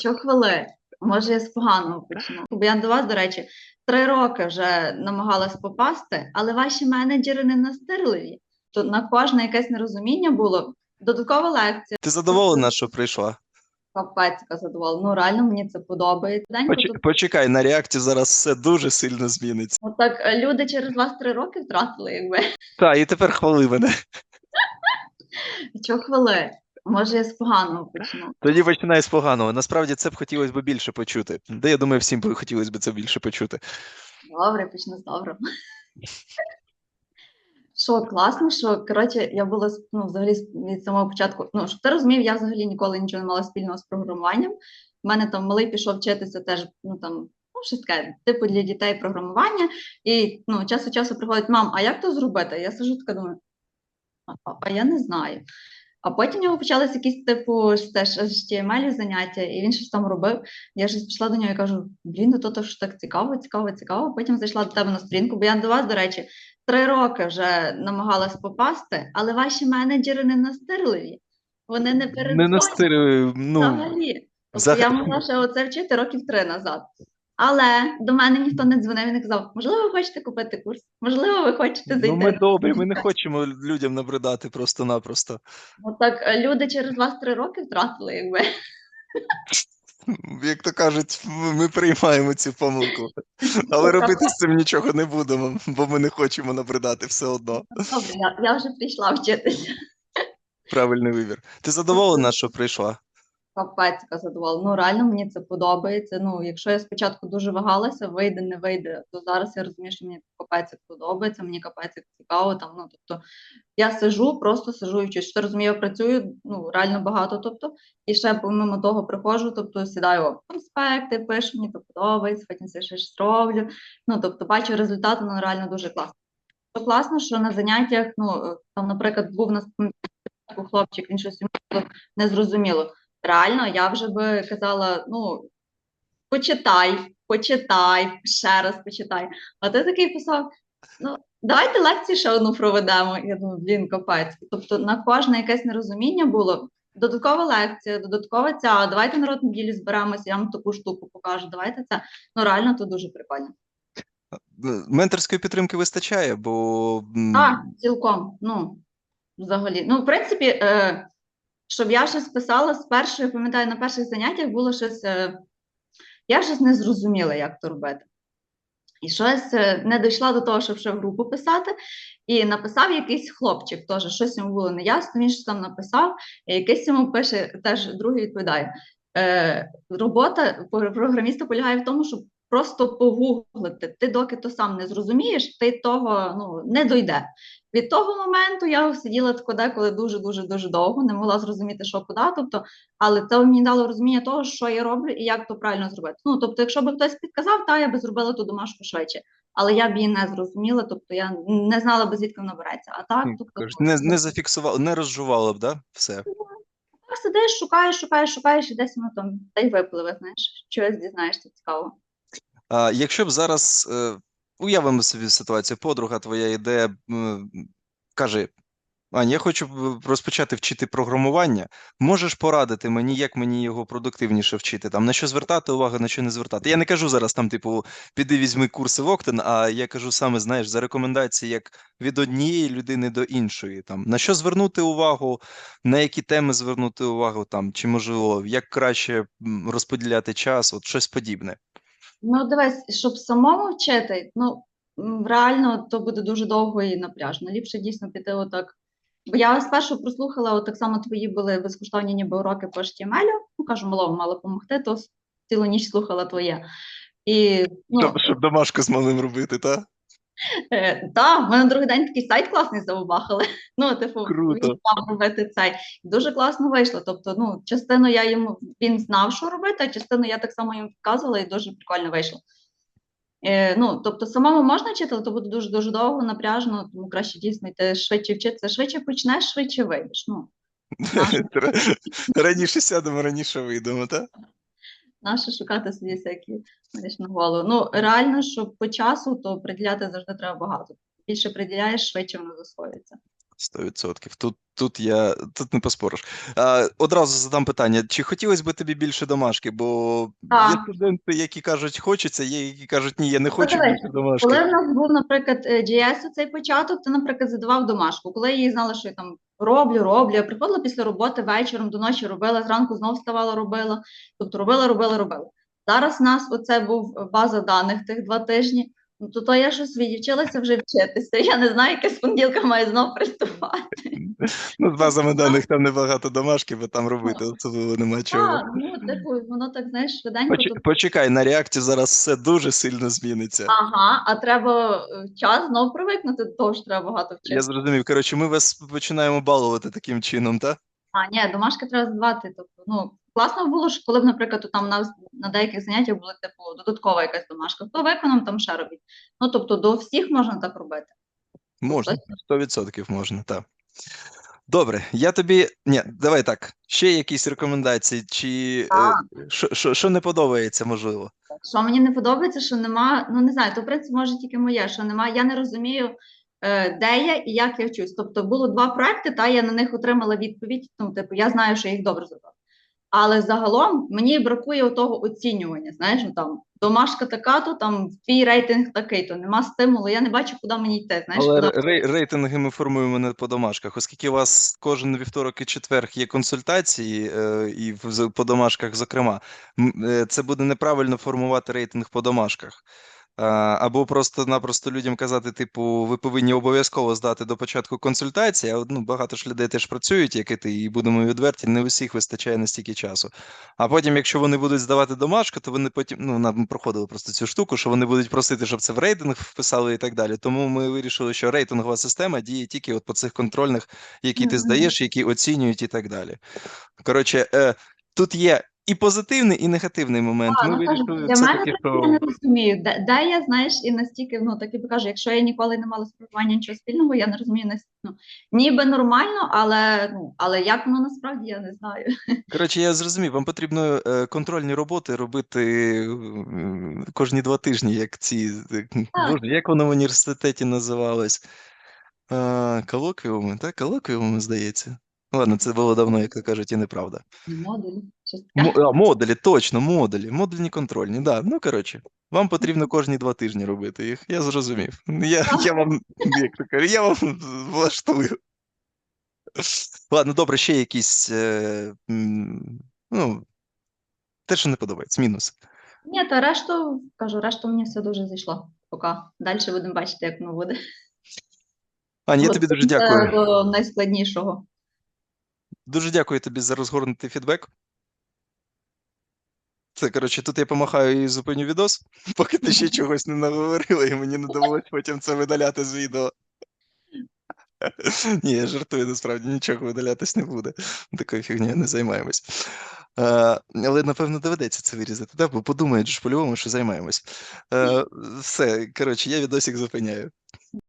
Чого хвили? Може, я з поганого почну. Бо я до вас, до речі, три роки вже намагалась попасти, але ваші менеджери не настирливі. То на кожне якесь нерозуміння було додаткова лекція. Ти задоволена, що прийшла? Капець, яка задоволена. Ну реально мені це подобається. День Поч- тут- Почекай, на реакті зараз все дуже сильно зміниться. От так е, люди через вас три роки втратили, якби. Так, і тепер хвали мене. Чого хвили? Може, я з поганого почну. Тоді починай з поганого. Насправді це б хотілося б більше почути. Де я думаю, всім би хотілося б це більше почути. Добре, почну з доброго. Що класно, що коротше, я була ну, взагалі від самого початку. Ну, щоб ти розумів, я взагалі ніколи нічого не мала спільного з програмуванням. У мене там малий пішов вчитися теж, ну там, ну, щось таке, типу для дітей програмування. І ну, час від часу приходить, мам, а як то зробити? Я сижу така думаю, а, а я не знаю. А потім у нього почалися якісь типу теж HTML заняття, і він щось там робив. Я ж пішла до нього і кажу: блін, ну то, то ж так цікаво, цікаво, цікаво. Потім зайшла до тебе на сторінку, бо я до вас, до речі, три роки вже намагалась попасти, але ваші менеджери не настирливі. Вони не Не передзвонять настирюю, ну, взагалі. Тобто взагалі. я могла ще оце вчити років три назад. Але до мене ніхто не дзвонив і не казав, можливо, ви хочете купити курс, можливо, ви хочете зайти. ну ми добрі, ми не хочемо людям набридати просто-напросто. Отак е, люди через вас три роки втратили, якби. Як то кажуть, ми ми приймаємо цю помилку. Але робити з цим нічого не будемо, бо ми не хочемо набридати все одно. Добре, я, я вже прийшла вчитися. Правильний вибір. Ти задоволена, що прийшла? Капець, яка задоволена. Ну реально мені це подобається. Ну, якщо я спочатку дуже вагалася, вийде, не вийде, то зараз я розумію, що мені капець подобається, мені капець цікаво. Там, ну, тобто, я сижу, просто сижу і вчусь. Що розумію, я працюю ну, реально багато. Тобто, і ще помимо того приходжу, тобто сідаю конспекти, пишу, мені то подобається, потім ще щось роблю. Ну, тобто, бачу результати, ну реально дуже класно. Що класно, що на заняттях, ну, там, наприклад, був нас хлопчик, він щось йому було незрозуміло реально я вже би казала: ну, почитай, почитай, ще раз почитай. А ти такий писав: ну, давайте лекцію ще одну проведемо. Я думаю, блін, капець. Тобто на кожне якесь нерозуміння було. Додаткова лекція, додаткова ця, давайте народ неділі зберемося, я вам таку штуку покажу. Давайте це. Ну реально то дуже прикольно. Менторської підтримки вистачає, бо Так, цілком. Ну, взагалі. Ну, в принципі, е, щоб я щось писала з першої, пам'ятаю, на перших заняттях було щось. Е, я щось не зрозуміла, як то робити. І щось е, не дійшла до того, щоб ще в групу писати. І написав якийсь хлопчик, теж щось йому було неясно, він щось там написав, і якийсь йому пише, теж другий відповідає. Е, робота програміста полягає в тому, щоб просто погуглити. Ти доки то сам не зрозумієш, ти того ну, не дойде. Від того моменту я сиділа деколи дуже дуже дуже довго, не могла зрозуміти, що куди. Тобто, але це мені дало розуміння того, що я роблю і як то правильно зробити. Ну тобто, якщо б хтось підказав, та я би зробила ту домашку швидше. Але я б її не зрозуміла, тобто я не знала би звідки вона береться. А так, тобто, не, не зафіксувала, не розжувала б, да? Все. так сидиш, шукаєш, шукаєш, шукаєш, і десь воно там та й випливе, знаєш, щось дізнаєшся цікаво. Якщо б зараз е, уявимо собі ситуацію, подруга твоя йде, каже: Ань, я хочу розпочати вчити програмування. Можеш порадити мені, як мені його продуктивніше вчити? Там на що звертати увагу, на що не звертати? Я не кажу зараз там, типу, піди візьми курси в Октен, а я кажу саме, знаєш, за рекомендації як від однієї людини до іншої. Там на що звернути увагу, на які теми звернути увагу, там чи можливо, як краще розподіляти час, от щось подібне. Ну, дивись, щоб самому вчити, ну реально то буде дуже довго і напряжно. Ліпше дійсно піти отак. Бо я спершу прослухала, от так само твої були безкоштовні ніби уроки по HTML, ну кажу, мало мало допомогти, то цілу ніч слухала твоє. І ну, Щоб, домашку з малим робити, так? Е, та, в мене другий день такий сайт класний забабахали. Ну, типу, Круто. він мав робити цей. Дуже класно вийшло. Тобто, ну, частину я йому він знав, що робити, а частину я так само йому підказувала, і дуже прикольно вийшло. Е, ну, тобто, самому можна вчити, але то буде дуже дуже довго, напряжно, тому краще дійсно йти швидше вчитися. Швидше почнеш, швидше вийдеш. Ну, Раніше сядемо, раніше вийдемо, так? Наше шукати собі всякі знаєш, на голову. Ну, реально, що по часу, то приділяти завжди треба багато. Більше приділяєш, швидше воно засвоюється. 100%. Тут, тут я тут не поспориш. А, одразу задам питання: чи хотілося б тобі більше домашки? Бо є студенти, які кажуть, хочеться, є які кажуть, ні, я не хочу дивись, більше домашки. Коли в нас був, наприклад, е, GS цей початок, ти, наприклад, задавав домашку. Коли я її знала, що я там роблю, роблю, я приходила після роботи вечором до ночі робила, зранку знов вставала, робила. Тобто робила, робила, робила. Зараз у нас оце був база даних тих два тижні. Ну, то, то я щось відвчилася вже вчитися. Я не знаю, яке з понеділка маю знов приступати. Ну, з базами даних там небагато домашки, бо там робити особливо нема чого. Так, ну, типу, воно так, знаєш, швиденько. Поч- тут- Почекай, на реакті зараз все дуже сильно зміниться. Ага, а треба е, час знов привикнути того, що треба багато вчити. Я зрозумів. Коротше, ми вас починаємо балувати таким чином, так? А, ні, домашки треба здавати. Тобто, ну, класно було, що коли б, наприклад, там на, на деяких заняттях була типу додаткова якась домашка. Хто виконав, там ще робить. Ну, тобто, до всіх можна так робити. Можна, Точно? 100% можна, так. Добре, я тобі. Ні, давай так. Ще якісь рекомендації, чи е, що, що, що не подобається, можливо? Що мені не подобається, що нема, ну не знаю, то в принципі може тільки моє, що нема, я не розумію, е, де я і як я вчусь. Тобто було два проекти, та я на них отримала відповідь. Ну, типу, я знаю, що я їх добре зробила. Але загалом мені бракує того оцінювання. Знаєш, там домашка така, то там твій рейтинг такий, то нема стимулу. Я не бачу, куди мені йти. Знаєш, Але куди... рей- рейтинги ми формуємо не по домашках, оскільки у вас кожен вівторок і четверг є консультації, е, і в- по домашках, зокрема, е, це буде неправильно формувати рейтинг по домашках. Або просто-напросто людям казати, типу, ви повинні обов'язково здати до початку консультації, а ну, багато ж людей теж працюють, як і ти, і будемо відверті, не у всіх вистачає настільки часу. А потім, якщо вони будуть здавати домашку, то вони потім, ну, нам проходили просто цю штуку, що вони будуть просити, щоб це в рейтинг вписали і так далі. Тому ми вирішили, що рейтингова система діє тільки от по цих контрольних, які ти здаєш, які оцінюють і так далі. Коротше, е, тут є і позитивний, і негативний момент. А, Ми ну, вирішили для мене все-таки, просто я не розумію, де, де я, знаєш, і настільки, ну, так і покажу, якщо я ніколи не мала спілкування нічого спільного, я не розумію, нас- ну, ніби нормально, але, ну, але як воно насправді, я не знаю. Коротше, я зрозумів, вам потрібно е, контрольні роботи робити кожні два тижні, як ці. Боже, як воно в університеті називалось? Е, колоквіуми, так? Колоквіуми, здається. Ладно, це було давно, як то кажуть, і неправда. Модулі, таке. А, модулі, точно, модулі. Модульні контрольні, да. Ну, коротше, вам потрібно кожні два тижні робити їх. Я зрозумів. Я, я вам, як то кажу, я вам влаштую. Ладно, добре, ще якісь. Е, ну, те, що не подобається, мінус. Ні, та решту, кажу, решту мені все дуже зайшло. Поки. Далі будемо бачити, як воно буде. Аня, я тобі дуже дякую. До найскладнішого. Дуже дякую тобі за розгорнутий фідбек. Це, коротше, тут я помахаю і зупиню відос, поки ти ще чогось не наговорила, і мені не довелось потім це видаляти з відео. Ні, я жартую, насправді нічого видалятись не буде. Такою фігнею не займаємось. Е, але, напевно, доведеться це вирізати, так? бо подумають ж по-любому, що займаємось. Е, все, коротше, я відосик зупиняю.